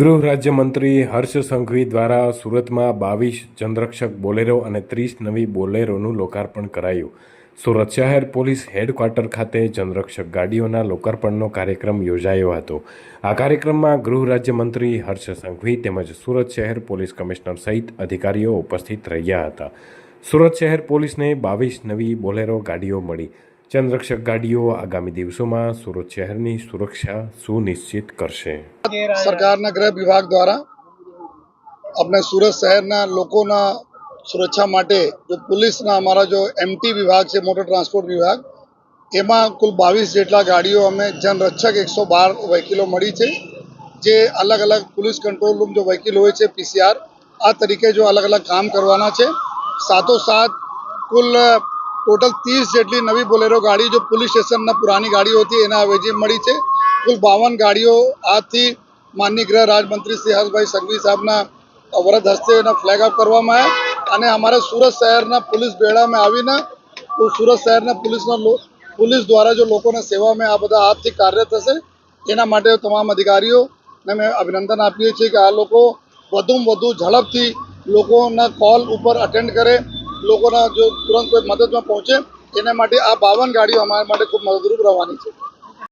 ગૃહ રાજ્યમંત્રી હર્ષ સંઘવી દ્વારા સુરતમાં બાવીસ જનરક્ષક બોલેરો અને ત્રીસ નવી બોલેરોનું લોકાર્પણ કરાયું. સુરત શહેર પોલીસ હેડક્વાર્ટર ખાતે જનરક્ષક ગાડીઓના લોકાર્પણનો કાર્યક્રમ યોજાયો હતો. આ કાર્યક્રમમાં ગૃહ રાજ્યમંત્રી હર્ષ સંઘવી તેમજ સુરત શહેર પોલીસ કમિશનર સહિત અધિકારીઓ ઉપસ્થિત રહ્યા હતા. સુરત શહેર પોલીસને બાવીસ નવી બોલેરો ગાડીઓ મળી. જનરક્ષક ગાડીઓ આગામી દિવસોમાં સુરત શહેરની સુરક્ષા સુનિશ્ચિત કરશે. સરકારના ગૃહ વિભાગ દ્વારા આપણે સુરત શહેરના લોકોના સુરક્ષા માટે જો પોલીસના અમારા જો એમટી વિભાગ છે, મોટર ટ્રાન્સપોર્ટ વિભાગ, એમાં કુલ બાવીસ જેટલા ગાડીઓ અમે જનરક્ષક એકસો બાર વહીકલો મળી છે. જે અલગ અલગ પોલીસ કંટ્રોલ રૂમ જો વહીકલ હોય છે પીસીઆર આ તરીકે જો અલગ અલગ કામ કરવાના છે. સાથોસાથ કુલ ટોટલ ત્રીસ જેટલી નવી બોલેરો ગાડી જો પોલીસ સ્ટેશનના પુરાની ગાડીઓ હતી, એના અવેજી મળી છે. કુલ બાવન ગાડીઓ આજથી માનની ગૃહ રાજમંત્રી શ્રી હર્ષભાઈ સંઘવી સાહેબના વરદ હસ્તે એના ફ્લેગ અપ કરવામાં આવ્યા અને અમારા સુરત શહેરના પોલીસ બેડામાં આવીને સુરત શહેરના પોલીસના પોલીસ દ્વારા જો લોકોને સેવામાં આ બધા આજથી કાર્ય થશે, એના માટે તમામ અધિકારીઓને અમે અભિનંદન આપીએ છીએ કે આ લોકો વધુમાં વધુ ઝડપથી લોકોના કોલ ઉપર અટેન્ડ કરે લોકોના જો તુરંત કોઈ મદદમાં પહોંચે, એના માટે આ બાવન ગાડીઓ અમારા માટે ખૂબ મદદરૂપ રહેવાની છે.